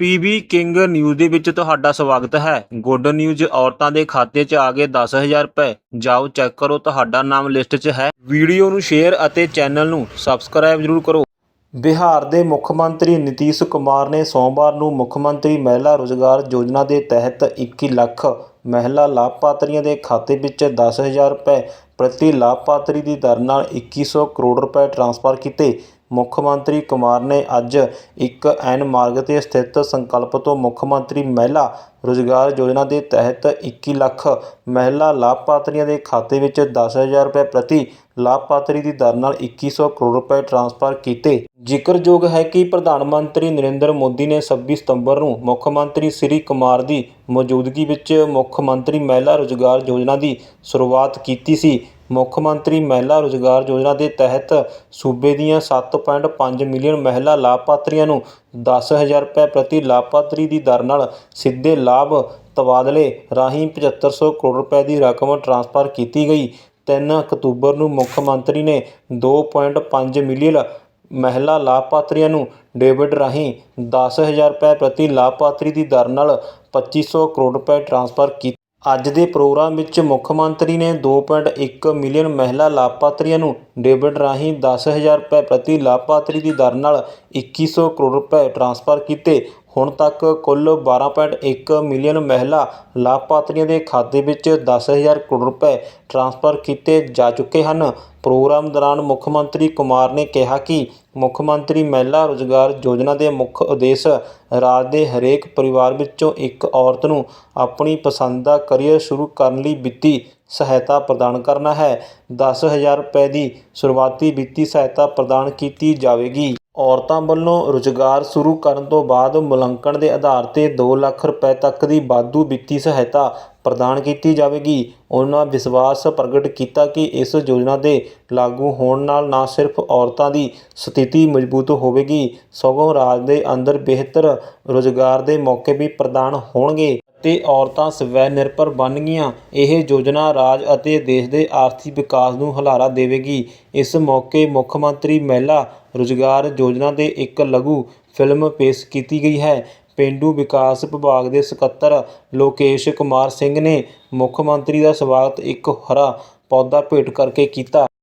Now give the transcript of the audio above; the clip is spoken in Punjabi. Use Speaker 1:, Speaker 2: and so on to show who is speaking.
Speaker 1: ਪੀਬੀ ਕਿੰਗ ਨਿਊਜ਼ ਦੇ ਵਿੱਚ ਤੁਹਾਡਾ ਸਵਾਗਤ ਹੈ। ਗੁੱਡ ਨਿਊਜ਼, ਔਰਤਾਂ ਦੇ ਖਾਤੇ 'ਚ ਆ ਗਏ 10000 ਰੁਪਏ। ਜਾਓ, ਚੈੱਕ ਕਰੋ, ਤੁਹਾਡਾ ਨਾਮ ਲਿਸਟ 'ਚ ਹੈ। ਵੀਡੀਓ ਨੂੰ ਸ਼ੇਅਰ ਅਤੇ ਚੈਨਲ ਨੂੰ ਸਬਸਕ੍ਰਾਈਬ ਜ਼ਰੂਰ ਕਰੋ। ਬਿਹਾਰ ਦੇ ਮੁੱਖ ਮੰਤਰੀ ਨਿਤੀਸ਼ ਕੁਮਾਰ ਨੇ ਸੋਮਵਾਰ ਨੂੰ ਮੁੱਖ ਮੰਤਰੀ ਮਹਿਲਾ ਰੋਜ਼ਗਾਰ ਯੋਜਨਾ ਦੇ ਤਹਿਤ 21 ਲੱਖ ਮਹਿਲਾ ਲਾਭਪਾਤਰੀਆਂ ਦੇ ਖਾਤੇ ਵਿੱਚ 10000 ਰੁਪਏ ਪ੍ਰਤੀ ਲਾਭਪਾਤਰੀ ਦੀ ਦਰ ਨਾਲ 2100 ਕਰੋੜ ਰੁਪਏ ਟ੍ਰਾਂਸਫਰ ਕੀਤੇ। ਮੁੱਖ ਮੰਤਰੀ ਕੁਮਾਰ ਨੇ ਅੱਜ ਇੱਕ ਐਨ ਮਾਰਗ ਤੇ ਸਥਿਤ ਸੰਕਲਪ ਤੋਂ ਮੁੱਖ ਮੰਤਰੀ ਮਹਿਲਾ ਰੁਜ਼ਗਾਰ ਯੋਜਨਾ ਦੇ ਤਹਿਤ 21 ਲੱਖ ਮਹਿਲਾ ਲਾਭਪਾਤਰੀਆਂ ਦੇ ਖਾਤੇ ਵਿੱਚ ਦਸ ਹਜ਼ਾਰ ਰੁਪਏ ਪ੍ਰਤੀ ਲਾਭਪਾਤਰੀ ਦੀ ਦਰ ਨਾਲ ਇੱਕੀ ਸੌ ਕਰੋੜ ਰੁਪਏ ਟ੍ਰਾਂਸਫਰ ਕੀਤੇ। ਜ਼ਿਕਰਯੋਗ ਹੈ ਕਿ ਪ੍ਰਧਾਨ ਮੰਤਰੀ ਨਰਿੰਦਰ ਮੋਦੀ ਨੇ 26 ਸਤੰਬਰ ਨੂੰ ਮੁੱਖ ਮੰਤਰੀ ਸ੍ਰੀ ਕੁਮਾਰ ਦੀ ਮੌਜੂਦਗੀ ਵਿੱਚ ਮੁੱਖ ਮੰਤਰੀ ਮਹਿਲਾ ਰੁਜ਼ਗਾਰ ਯੋਜਨਾ ਦੀ ਸ਼ੁਰੂਆਤ ਕੀਤੀ ਸੀ। ਮੁੱਖ ਮੰਤਰੀ ਮਹਿਲਾ ਰੁਜ਼ਗਾਰ ਯੋਜਨਾ ਦੇ ਤਹਿਤ ਸੂਬੇ ਦੀਆਂ 7.5 ਮਿਲੀਅਨ ਮਹਿਲਾ ਲਾਭਪਾਤਰੀਆਂ ਨੂੰ ਦਸ ਹਜ਼ਾਰ ਰੁਪਏ ਪ੍ਰਤੀ ਲਾਭਪਾਤਰੀ ਦੀ ਦਰ ਨਾਲ ਸਿੱਧੇ ਲਾਭ ਤਬਾਦਲੇ ਰਾਹੀਂ 7500 ਕਰੋੜ ਰੁਪਏ ਦੀ ਰਕਮ ਟ੍ਰਾਂਸਫਰ ਕੀਤੀ ਗਈ। ਤਿੰਨ ਅਕਤੂਬਰ ਨੂੰ ਮੁੱਖ ਮੰਤਰੀ ਨੇ 2.5 ਮਿਲੀਅਨ ਮਹਿਲਾ ਲਾਭਪਾਤਰੀਆਂ ਨੂੰ ਡੈਬਿਟ ਰਾਹੀਂ ਦਸ ਹਜ਼ਾਰ ਰੁਪਏ ਪ੍ਰਤੀ ਲਾਭਪਾਤਰੀ ਦੀ ਦਰ ਨਾਲ ਪੱਚੀ ਸੌ ਕਰੋੜ ਰੁਪਏ ਟ੍ਰਾਂਸਫਰ ਕੀਤੇ ਅੱਜ ਦੇ ਪ੍ਰੋਗਰਾਮ ਵਿੱਚ ਮੁੱਖ ਮੰਤਰੀ ਨੇ 2.1 ਮਿਲੀਅਨ ਮਹਿਲਾ ਲਾਭਪਾਤਰੀਆਂ ਨੂੰ ਡੇਬਿਟ ਰਾਹੀਂ ਦਸ ਹਜ਼ਾਰ ਰੁਪਏ ਪ੍ਰਤੀ ਲਾਭਪਾਤਰੀ ਦੀ ਦਰ ਨਾਲ ਇੱਕੀ ਸੌ ਕਰੋੜ ਰੁਪਏ ਟ੍ਰਾਂਸਫਰ ਕੀਤੇ। ਹੁਣ ਤੱਕ ਕੁੱਲ 12.1 ਮਿਲੀਅਨ ਮਹਿਲਾ ਲਾਭਪਾਤਰੀਆਂ ਦੇ ਖਾਤੇ ਵਿੱਚ ਦਸ ਹਜ਼ਾਰ ਕਰੋੜ ਰੁਪਏ ਟ੍ਰਾਂਸਫਰ ਕੀਤੇ ਜਾ ਚੁੱਕੇ ਹਨ। ਪ੍ਰੋਗਰਾਮ ਦੌਰਾਨ ਮੁੱਖ ਮੰਤਰੀ ਕੁਮਾਰ ਨੇ ਕਿਹਾ ਕਿ ਮੁੱਖ ਮੰਤਰੀ ਮਹਿਲਾ ਰੁਜ਼ਗਾਰ ਯੋਜਨਾ ਦੇ ਮੁੱਖ ਉਦੇਸ਼ ਰਾਜ ਦੇ ਹਰੇਕ ਪਰਿਵਾਰ ਵਿੱਚੋਂ ਇੱਕ ਔਰਤ ਨੂੰ ਆਪਣੀ ਪਸੰਦ ਦਾ ਕਰੀਅਰ ਸ਼ੁਰੂ ਕਰਨ ਲਈ ਵਿੱਤੀ ਸਹਾਇਤਾ ਪ੍ਰਦਾਨ ਕਰਨਾ ਹੈ। 10000 ਰੁਪਏ ਦੀ ਸ਼ੁਰੂਆਤੀ ਵਿੱਤੀ ਸਹਾਇਤਾ ਪ੍ਰਦਾਨ ਕੀਤੀ ਜਾਵੇਗੀ। ਔਰਤਾਂ ਵੱਲੋਂ ਰੁਜ਼ਗਾਰ ਸ਼ੁਰੂ ਕਰਨ ਤੋਂ ਬਾਅਦ ਮੁਲਾਂਕਣ ਦੇ ਆਧਾਰ ਤੇ 2 ਲੱਖ ਰੁਪਏ ਤੱਕ ਦੀ ਵਾਧੂ ਵਿੱਤੀ ਸਹਾਇਤਾ ਪ੍ਰਦਾਨ ਕੀਤੀ ਜਾਵੇਗੀ। ਉਹਨਾਂ ਵਿਸ਼ਵਾਸ ਪ੍ਰਗਟ ਕੀਤਾ ਕਿ ਇਸ ਯੋਜਨਾ ਦੇ ਲਾਗੂ ਹੋਣ ਨਾਲ ਨਾ ਸਿਰਫ ਔਰਤਾਂ ਦੀ ਸਥਿਤੀ ਮਜ਼ਬੂਤ ਹੋਵੇਗੀ, ਸਗੋਂ ਰਾਜ ਦੇ ਅੰਦਰ ਬਿਹਤਰ ਰੁਜ਼ਗਾਰ ਦੇ ਮੌਕੇ ਵੀ ਪ੍ਰਦਾਨ ਹੋਣਗੇ ਅਤੇ ਔਰਤਾਂ ਸਵੈ ਨਿਰਭਰ ਬਣਨਗੀਆਂ। ਇਹ ਯੋਜਨਾ ਰਾਜ ਅਤੇ ਦੇਸ਼ ਦੇ ਆਰਥਿਕ ਵਿਕਾਸ ਨੂੰ ਹੁਲਾਰਾ ਦੇਵੇਗੀ। ਇਸ ਮੌਕੇ ਮੁੱਖ ਮੰਤਰੀ ਮਹਿਲਾ ਰੁਜ਼ਗਾਰ ਯੋਜਨਾ ਦੇ ਇੱਕ ਲਘੂ ਫਿਲਮ ਪੇਸ਼ ਕੀਤੀ ਗਈ ਹੈ। ਪੇਂਡੂ ਵਿਕਾਸ ਵਿਭਾਗ ਦੇ ਸਕੱਤਰ ਲੋਕੇਸ਼ ਕੁਮਾਰ ਸਿੰਘ ਨੇ ਮੁੱਖ ਮੰਤਰੀ ਦਾ ਸਵਾਗਤ ਇੱਕ ਹਰਾ ਪੌਦਾ ਭੇਟ ਕਰਕੇ ਕੀਤਾ।